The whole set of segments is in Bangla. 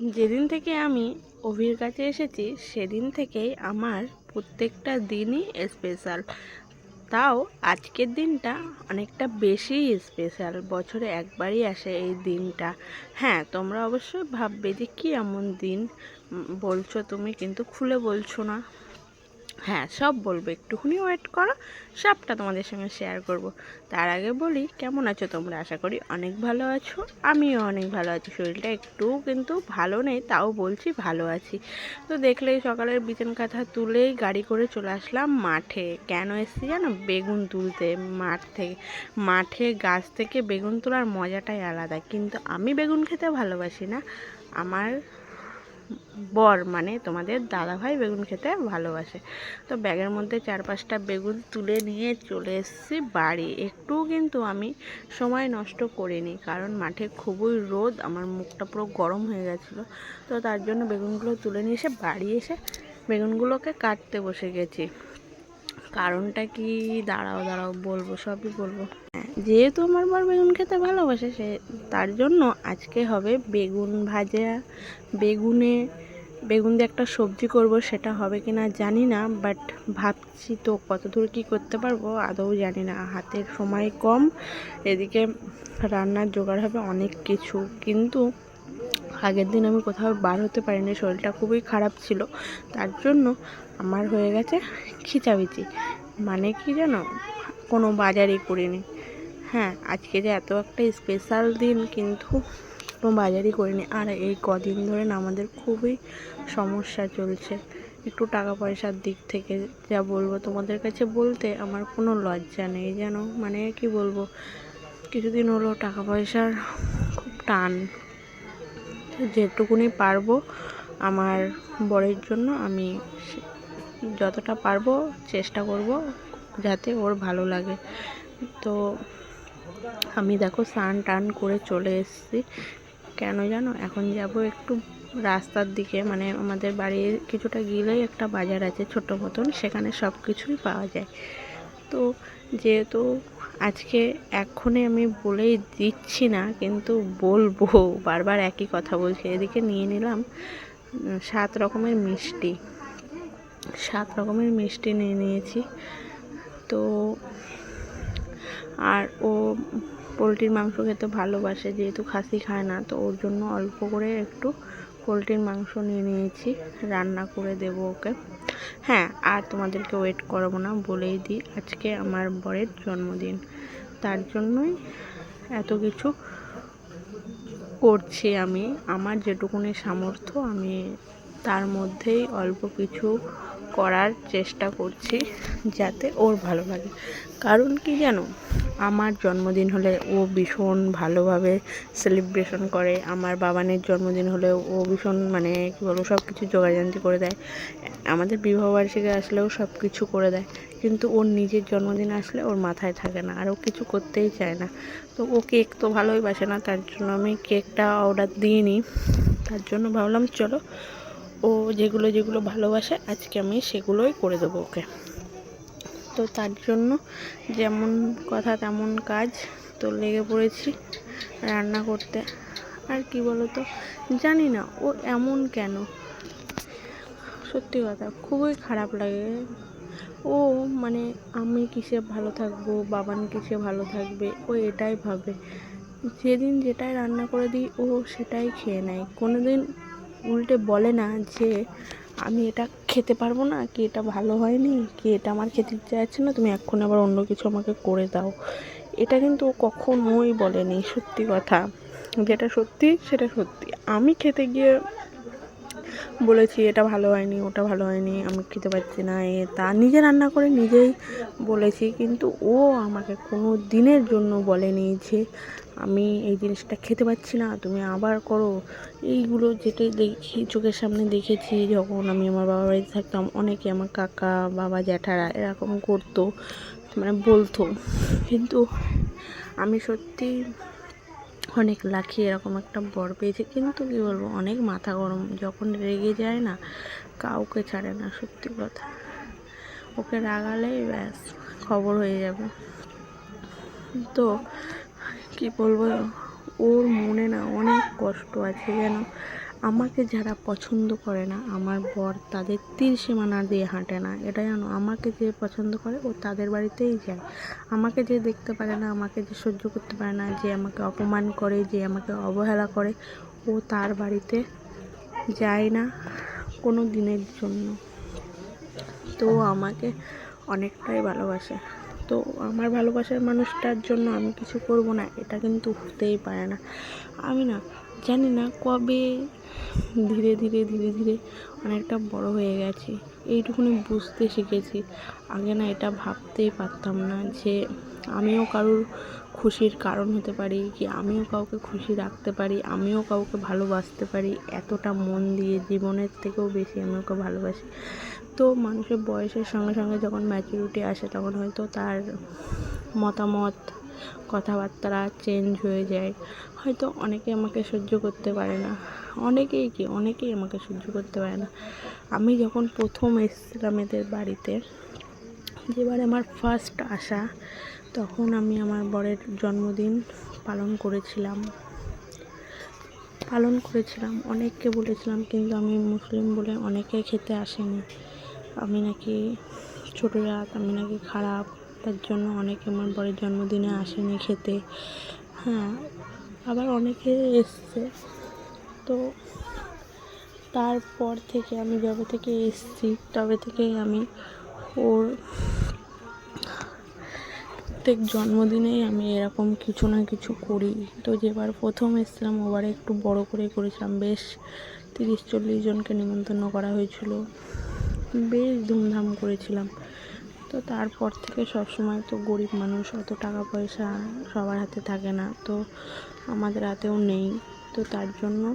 যেদিন থেকে আমি অভির কাছে এসেছি, সেদিন থেকেই আমার প্রত্যেকটা দিনই স্পেশাল তাও আজকের দিনটা অনেকটা বেশি স্পেশাল বছরে একবারই আসে এই দিনটা। হ্যাঁ তোমরা অবশ্যই ভাববে যে কী এমন দিন বলছো তুমি, কিন্তু খুলে বলছো না। হ্যাঁ সব বলব। একটুখানি ওয়েট করো, সবটা তোমাদের সঙ্গে শেয়ার করব। তার আগে বলি, কেমন আছো তোমরা? আশা করি অনেক ভালো আছো। আমিও অনেক ভালো আছি। শরীরটা একটু কিন্তু ভালো নেই, তাও বলছি ভালো আছি। তো দেখলেই সকালের বিছান কাঁথা তুলেই গাড়ি করে চলে আসলাম মাঠে। কেন এসেছি জানো? বেগুন তুলতে। মাঠ থেকে, মাঠে গাছ থেকে বেগুন তোলার মজাটাই আলাদা। কিন্তু আমি বেগুন খেতে ভালোবাসি না। আমার বর মানে তোমাদের দাদাভাই বেগুন খেতে ভালোবাসে। তো ব্যাগের মধ্যে চার পাঁচটা বেগুন তুলে নিয়ে চলে এসেছি বাড়ি। একটু কিন্তু আমি সময় নষ্ট করিনি, কারণ মাঠে খুবই রোদ, আমার মুখটা পুরো গরম হয়ে গেছিল। তো তার জন্য বেগুনগুলো তুলে নিয়ে এসে বাড়ি এসে বেগুনগুলোকে কাটতে বসে গেছি। কারণটা কি? দাঁড়াও দাঁড়াও, বলব, সবই বলব। যেহেতু আমার বর বেগুন খেতে ভালোবাসে, সে, তার জন্য আজকে হবে বেগুন ভাজা। বেগুনে বেগুন দিয়ে একটা সবজি করব, সেটা হবে কি না জানি না বাট ভাবছি তো কতদূর কি করতে পারব, আদৌ জানি না। হাতের সময় কম, এদিকে রান্নার জোগাড় হবে অনেক কিছু, কিন্তু আগের দিন আমি কোথাও বার হতে পারিনি, শরীরটা খুবই খারাপ ছিল, তার জন্য আমার হয়ে গেছে খিচাবিচি। মানে কি জানো কোনো বাজারই করিনি। হ্যাঁ আজকে যে এত একটা স্পেশাল দিন, কিন্তু কোনো বাজারই করিনি। আর এই কদিন ধরে না, আমাদের খুবই সমস্যা চলছে। একটু টাকা পয়সার দিক থেকে যা বলব তোমাদের কাছে বলতে আমার কোনো লজ্জা নেই যেন মানে কি বলব? কিছুদিন হলো টাকা পয়সার খুব টান। যেটুকুনি পারব আমার বরের জন্য আমি যতটা পারব চেষ্টা করব যাতে ওর ভালো লাগে। তো আমি দেখো স্নান টান করে চলে এসেছি। কেন জানো? এখন যাব একটু রাস্তার দিকে মানে আমাদের বাড়ির কিছুটা গেলেই একটা বাজার আছে ছোট মতন, সেখানে সব কিছুই পাওয়া যায়। তো যেহেতু আজকে এক্ষুনি আমি বলেই দিচ্ছি না, কিন্তু বলব, বারবার একই কথা বলছি। এদিকে নিয়ে নিলাম সাত রকমের মিষ্টি। সাত রকমের মিষ্টি নিয়ে নিয়েছি। তো আর ও পোলট্রির মাংস খেতে ভালোবাসে, যেহেতু খাসি খায় না, তো ওর জন্য অল্প করে একটু পোলট্রির মাংস নিয়ে নিয়েছি, রান্না করে দেবো ওকে। হ্যাঁ আর তোমাদেরকে ওয়েট করাবো না, বলেই দিই, আজকে আমার বরের জন্মদিন। তার জন্যই এত কিছু করছি আমি, আমার যেটুকুনি সামর্থ্য, আমি তার মধ্যেই অল্প কিছু করার চেষ্টা করছি, যাতে ওর ভালো লাগে। কারণ কি জানো আমার জন্মদিন হলে ও ভীষণ ভালোভাবে সেলিব্রেশন করে। আমার বাবানের জন্মদিন হলেও ও ভীষণ মানে কী বলব সব কিছু জোগাড়জান্তি করে দেয়। আমাদের বিবাহবার্ষিকী আসলেও সব কিছু করে দেয়। কিন্তু ওর নিজের জন্মদিন আসলে ওর মাথায় থাকে না, আর ও কিছু করতেই চায় না। তো ও কেক তো ভালোই বাসে না, তার জন্য আমি কেকটা অর্ডার দিইনি। তার জন্য ভাবলাম, চলো ও যেগুলো যেগুলো ভালোবাসে আজকে আমি সেগুলোই করে দেবো ওকে। তো তার জন্য যেমন কথা তেমন কাজ তো লেগে পড়েছি রান্না করতে। আর কি বলো তো জানি না, ও এমন কেন? সত্যি কথা, খুবই খারাপ লাগে। ও মানে আমি কিসে ভালো থাকব? বাবান কিসে ভালো থাকবে? ও এটাই ভাবে। যেদিন যেটাই রান্না করে দিই, ও সেটাই খেয়ে নেয়। কোনো দিন উল্টে বলে না যে আমি এটা খেতে পারব না, কি এটা ভালো হয়নি, কি এটা আমার খেতে ইচ্ছে যাচ্ছে না, তুমি এক্ষুনি আবার অন্য কিছু আমাকে করে দাও। এটা কিন্তু কখনোই বলেনি, সত্যি কথা। যেটা সত্যি, সেটা সত্যি। আমি খেতে গিয়ে বলেছি, এটা ভালো হয়নি, ওটা ভালো হয়নি, আমি খেতে পারছি না। এ তা নিজে রান্না করে নিজেই বলেছি, কিন্তু ও আমাকে কোনো দিনের জন্য বলেনি যে, আমি এই জিনিসটা খেতে পাচ্ছি না, তুমি আবার করো। এইগুলো যেটা দেখি, চোখের সামনে দেখেছি, যখন আমি আমার বাবার বাড়িতে থাকতাম, অনেকে আমার কাকা, বাবা, জ্যাঠারা এরকম করতো মানে বলতো। কিন্তু আমি সত্যি অনেক লাখি এরকম একটা বর পেয়েছে। কিন্তু কী বলব, অনেক মাথা গরম। যখন রেগে যায় না, কাউকে ছাড়ে না, সত্যি কথা। ওকে রাগালেই ব্যাস, খবর হয়ে যাবে। তো, কি বলব, ওর মনে না অনেক কষ্ট আছে যেন আমাকে যারা পছন্দ করে না, আমার বর তাদের তীর সীমানা দিয়ে হাঁটে না। এটা জানো আমাকে যে পছন্দ করে ও তাদের বাড়িতেই যায়। আমাকে যে দেখতে পারে না, আমাকে যে সহ্য করতে পারে না, যে আমাকে অপমান করে, যে আমাকে অবহেলা করে, ও তার বাড়িতে যায় না কোনো দিনের জন্য। তো আমাকে অনেকটাই ভালোবাসে। তো আমার ভালোবাসার মানুষটার জন্য আমি কিছু করব না, এটা কিন্তু হতেই পারে না। আমি না জানি না কবে ধীরে ধীরে ধীরে ধীরে অনেকটা বড় হয়ে গেছি। এইটুকুনি বুঝতে শিখেছি। আগে না এটা ভাবতেই পারতাম না যে আমিও কারোর খুশির কারণ হতে পারি কি আমিও কাউকে খুশি রাখতে পারি, আমিও কাউকে ভালোবাসতে পারি। এতটা মন দিয়ে জীবনের থেকেও বেশি আমি ওকে ভালোবাসি। তো মানুষের বয়সের সঙ্গে সঙ্গে যখন ম্যাচুরিটি আসে তখন হয়তো তার মতামত, কথাবার্তা চেঞ্জ হয়ে যায়। হয়তো অনেকে আমাকে সহ্য করতে পারে না। অনেকেই কি? অনেকেই আমাকে সহ্য করতে পারে না। আমি যখন প্রথম এসেছিলাম এদের বাড়িতে যেবারে আমার ফার্স্ট আসা, তখন আমি আমার বরের জন্মদিন পালন করেছিলাম। পালন করেছিলাম, অনেককে বলেছিলাম, কিন্তু আমি মুসলিম বলে অনেকে খেতে আসেনি। আমি নাকি ছোটো জাত, আমি নাকি খারাপ, তার জন্য অনেকে আমার বরের জন্মদিনে আসেনি খেতে। হ্যাঁ আবার অনেকে এসছে। তো তারপর থেকে আমি যবে থেকে এসছি, তবে থেকেই আমি ওর প্রত্যেক জন্মদিনেই আমি এরকম কিছু না কিছু করি। তো যেবার প্রথম এসেছিলাম, ওবারে একটু বড় করে করেছিলাম। বেশ তিরিশ চল্লিশ জনকে নিমন্ত্রণ করা হয়েছিল। বেশ ধুমধাম করেছিলাম। তো তারপর থেকে সব সময় তো গরিব মানুষ, অত টাকা পয়সা সবার হাতে থাকে না। তো আমাদের হাতেও নেই। তো তার জন্য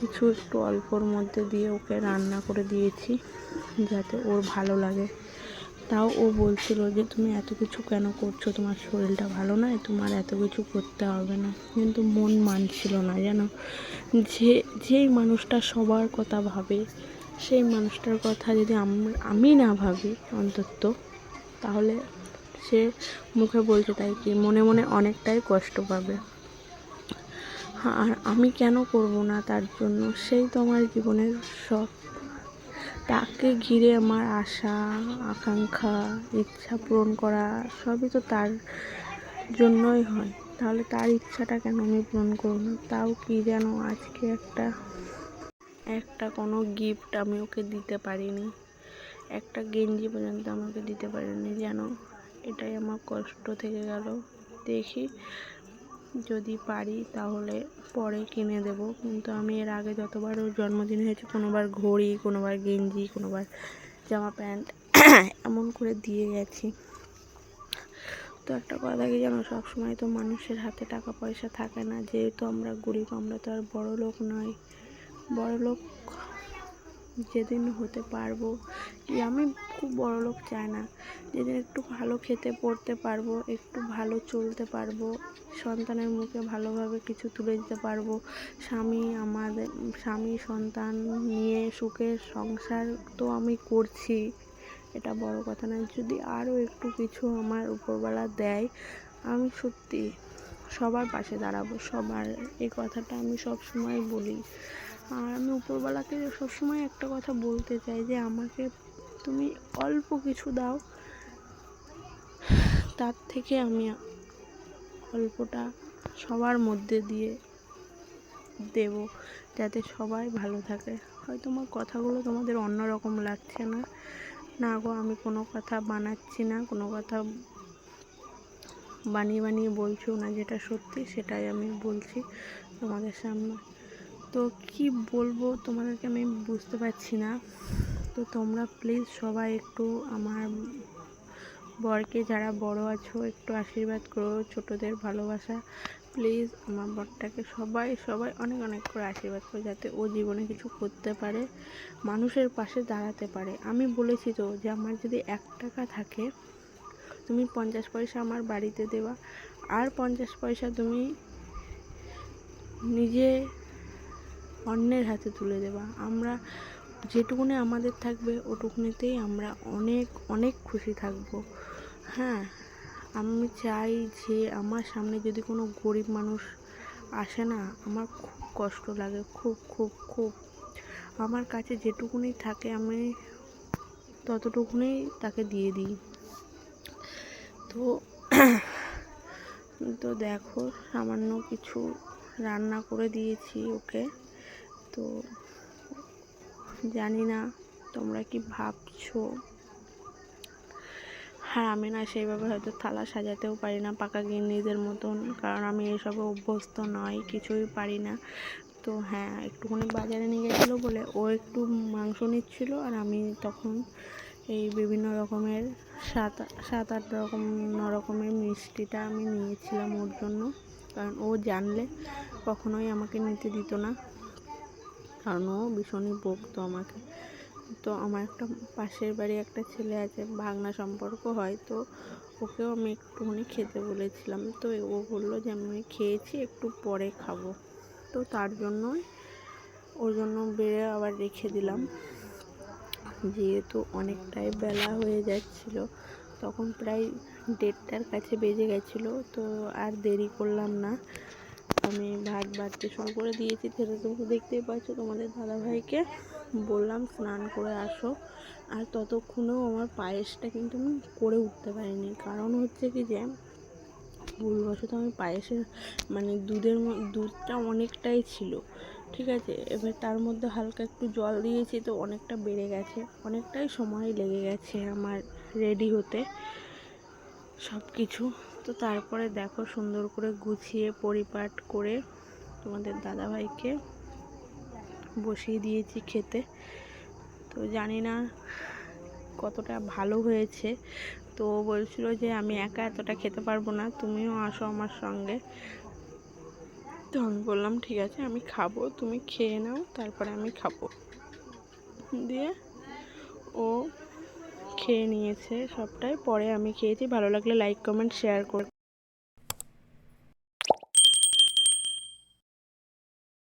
কিছু একটু অল্পর মধ্যে দিয়ে ওকে রান্না করে দিয়েছি, যাতে ওর ভালো লাগে। তাও ও বলছিল যে, তুমি এত কিছু কেন করছ? তোমার শরীরটা ভালো নয়, তোমার এত কিছু করতে হবে না। কিন্তু মন মানছিল না জানো যে, যেই মানুষটা সবার কথা ভাবে, সেই মানুষটার কথা যদি আম- না ভাবি অন্তত, তাহলে সে মুখে বলছে তাই কি, মনে মনে অনেকটাই কষ্ট পাবে। আর আমি কেন করব না তার জন্য? সেই তো আমার জীবনের সব তাকে ঘিরে আমার আশা, আকাঙ্ক্ষা, ইচ্ছা পূরণ করা সবই তো তার জন্যই হয়। তাহলে তার ইচ্ছাটা কেন আমি পূরণ করব না? তাও কি যেন আজকে একটা একটা কোনো গিফট আমি ওকে দিতে পারিনি। একটা গেঞ্জি পর্যন্ত আমাকে দিতে পারিনি যেন। এটাই আমার কষ্ট থেকে গেল। দেখি যদি পারি তাহলে পরে কিনে দেব। কিন্তু আমি এর আগে যতবার ওর জন্মদিন হয়েছে, কোনোবার ঘড়ি, কোনোবার গেঞ্জি, কোনোবার জামা প্যান্ট এমন করে দিয়ে গেছি। তো একটা কথা কি জানো, সবসময় তো মানুষের হাতে টাকা পয়সা থাকে না। যেহেতু আমরা গরিব, আমরা তো আর বড় লোক নয় বড় লোক যেদিন হতে পারব। কি আমি খুব বড় লোক চাই না। যেদিন একটু ভালো খেতে পড়তে পারব, একটু ভালো চলতে পারব, সন্তানের মুখে ভালোভাবে কিছু তুলে দিতে পারব, স্বামী আমাদের, স্বামী, সন্তান নিয়ে সুখের সংসার তো আমি করছি। এটা বড় কথা না যদি আরও একটু কিছু আমার উপরবেলা দেয়, আমি সত্যি সবার পাশে দাঁড়াবো। সবার এই কথাটা আমি সব সময় বলি। আর আমি উপরবেলাকে সবসময় একটা কথা বলতে চাই যে আমাকে তুমি অল্প কিছু দাও। তার থেকে আমি অল্পটা সবার মধ্যে দিয়ে দেব যাতে সবাই ভালো থাকে। হয়তো আমার কথাগুলো তোমাদের অন্যরকম লাগছে না। না গো, আমি কোনো কথা বানাচ্ছি না, কোনো কথা বানিয়ে বানিয়ে বলছিও না যেটা সত্যি, সেটাই আমি বলছি তোমাদের সামনে। তো কি বলব, তোমাদেরকে আমি বুঝতে পারছি না। তো তোমরা প্লিজ সবাই একটু আমার বরকে যারা বড় আছো, একটু আশীর্বাদ করো, ছোটদের ভালোবাসা। প্লিজ আমার বরটাকে সবাই সবাই অনেক অনেক করে আশীর্বাদ করো, যাতে ও জীবনে কিছু করতে পারে, মানুষের পাশে দাঁড়াতে পারে। আমি বলেছি তো যে আমার যদি এক টাকা থাকে, তুমি পঞ্চাশ পয়সা আমার বাড়িতে দেওয়া আর পঞ্চাশ পয়সা তুমি নিজে অন্যের হাতে তুলে দেওয়া আমরা যেটুকুনি আমাদের থাকবে, ওটুকুনিতেই আমরা অনেক অনেক খুশি থাকব। হ্যাঁ আমি চাই যে আমার সামনে যদি কোনো গরিব মানুষ আসে না, আমার খুব কষ্ট লাগে, খুব খুব খুব। আমার কাছে যেটুকুনি থাকে, আমি ততটুকুনি তাকে দিয়ে দিই। তো তো দেখো, সামান্য কিছু রান্না করে দিয়েছি ওকে। তো জানি না, তোমরা কি ভাবছ? হ্যাঁ আমি না সেইভাবে হয়তো থালা সাজাতেও পারি না, পাকা গিন্নিদের মতন, কারণ আমি এসবে অভ্যস্ত নয়, কিছুই পারি না। তো হ্যাঁ একটুখানি বাজারে নিয়ে গেছিল বলে ও একটু মাংস নিচ্ছিল আর আমি তখন এই বিভিন্ন রকমের সাত সাত আট রকম রকমের মিষ্টিটা আমি নিয়েছিলাম ওর জন্য, কারণ ও জানলে কখনোই আমাকে নিতে দিত না। কারণ ও ভীষণই বকতো আমাকে। তো আমার একটা পাশের বাড়ি একটা ছেলে আছে, ভাগনা সম্পর্ক হয়, তো ওকেও আমি একটুখানি খেতে বলেছিলাম। তো ও বলল যে, আমি খেয়েছি, একটু পরে খাব। তো তার জন্যই, ওর জন্য বেড়ে আবার রেখে দিলাম। যেহেতু অনেকটাই বেলা হয়ে যাচ্ছিল, তখন প্রায় দেড়টার কাছে বেজে গেছিল, তো আর দেরি করলাম না। আমি ভাত বাড়তে শুরু করে দিয়েছি সেটা তোমরা দেখতেই পাচ্ছ তোমাদের দাদাভাইকে। বললাম স্নান করে আসো। আর ততক্ষণেও আমার পায়েসটা কিন্তু আমি করে উঠতে পারিনি। কারণ হচ্ছে কি যে, ভুলবশত আমি পায়েসের মানে দুধের দুধটা অনেকটাই ছিল, ঠিক আছে? এবার তার মধ্যে হালকা একটু জল দিয়েছি তো অনেকটা বেড়ে গেছে। অনেকটাই সময় লেগে গেছে আমার রেডি হতে। সব কিছু তো তারপরে দেখো সুন্দর করে গুছিয়ে পরিপাট করে তোমাদের দাদাভাইকে বসিয়ে দিয়েছি খেতে। তো জানি না কতটা ভালো হয়েছে। তো বলছিল যে, আমি একা এতটা খেতে পারব না, তুমিও আসো আমার সঙ্গে। তো আমি বললাম, ঠিক আছে, আমি খাব, তুমি খেয়ে নাও, তারপরে আমি খাব। দিয়ে ও খেয়ে নিয়েছে সবটাই। পরে আমি খেয়েছি। ভালো লাগলে লাইক কমেন্ট শেয়ার করে।